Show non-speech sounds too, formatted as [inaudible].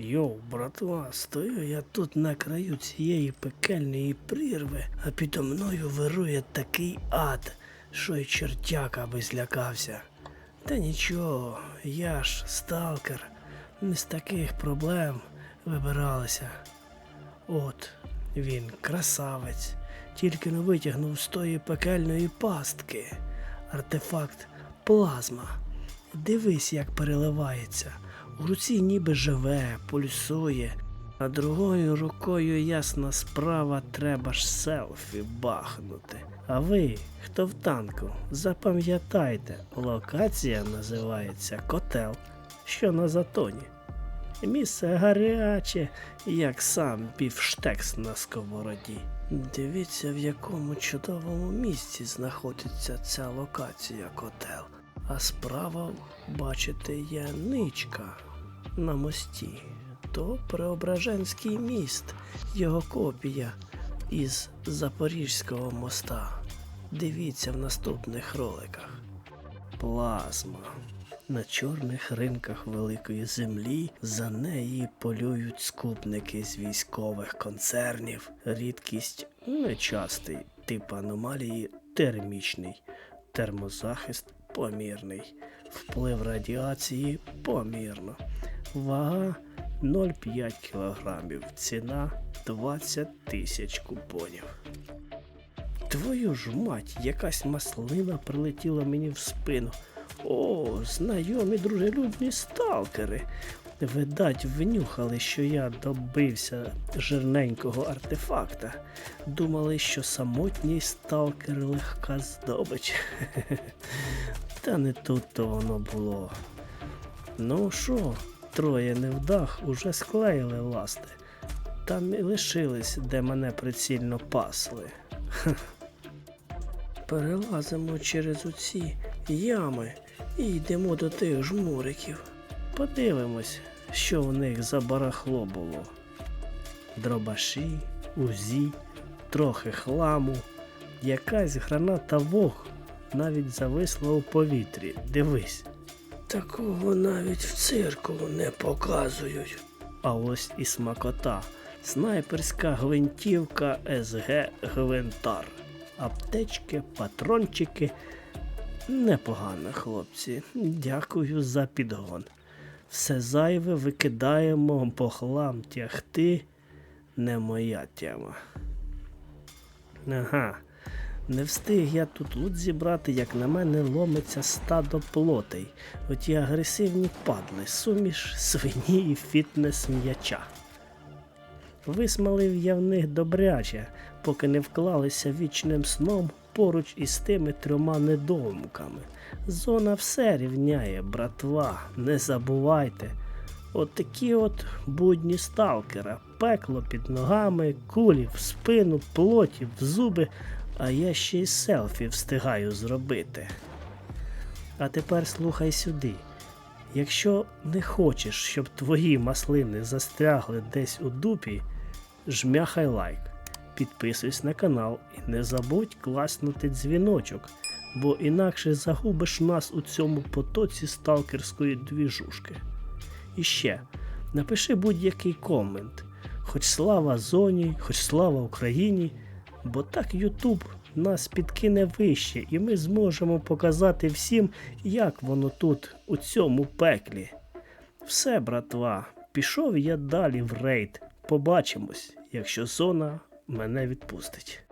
Йоу, братва, стою я тут на краю цієї пекельної прірви, а підо мною вирує такий ад, що й чертяка би злякався. Та нічого, я ж сталкер, не з таких проблем вибиралися. От він, красавець, тільки не витягнув з тої пекельної пастки. Артефакт плазма. Дивись, як переливається. У руці ніби живе, пульсує, а другою рукою ясна справа треба ж селфі бахнути. А ви, хто в танку, запам'ятайте, локація називається Котел, що на затоні. Місце гаряче, як сам півштекс на сковороді. Дивіться, в якому чудовому місці знаходиться ця локація котел. А справа, бачите, є ничка на мості. То Преображенський міст, його копія із Запорізького моста. Дивіться в наступних роликах. Плазма. На чорних ринках великої землі за неї полюють скупники з військових концернів. Рідкість нечастий, тип аномалії термічний, термозахист помірний, вплив радіації помірно. Вага 0,5 кг, ціна 20 тисяч купонів. Твою ж мать, якась маслина прилетіла мені в спину. О, знайомі дружелюбні сталкери. Видать, внюхали, що я добився жирненького артефакта. Думали, що самотній сталкер легка здобич. [laughs] Та не тут то воно було. Ну що, троє невдах уже склеїли ласти. Там і лишились, де мене прицільно пасли. Перелазимо через оці ями і йдемо до тих жмуриків. Подивимось, що в них за барахло було. Дробаші, узі, трохи хламу, якась граната вог навіть зависла у повітрі. Дивись. Такого навіть в цирку не показують. А ось і смакота. Снайперська гвинтівка СГ Гвинтар. Аптечки, патрончики. Непогано, хлопці. Дякую за підгон. Все зайве викидаємо, бо хлам тягти не моя тема. Ага. Не встиг я тут лут зібрати, як на мене ломиться стадо плотей. Оті агресивні падли, суміш свині і фітнес м'яча. Висмалив я в них добряче, поки не вклалися вічним сном поруч із тими трьома недоумками. Зона все рівняє, братва, не забувайте. От такі от будні сталкера, пекло під ногами, кулі в спину, плоті в зуби, а я ще й селфі встигаю зробити. А тепер слухай сюди. Якщо не хочеш, щоб твої маслини застрягли десь у дупі, жмяхай лайк, підписуйся на канал і не забудь класнути дзвіночок, бо інакше загубиш нас у цьому потоці сталкерської двіжушки. І ще напиши будь-який комент, хоч слава зоні, хоч слава Україні, бо так Ютуб нас підкине вище, і ми зможемо показати всім, як воно тут, у цьому пеклі. Все, братва, пішов я далі в рейд. Побачимось, якщо зона мене відпустить.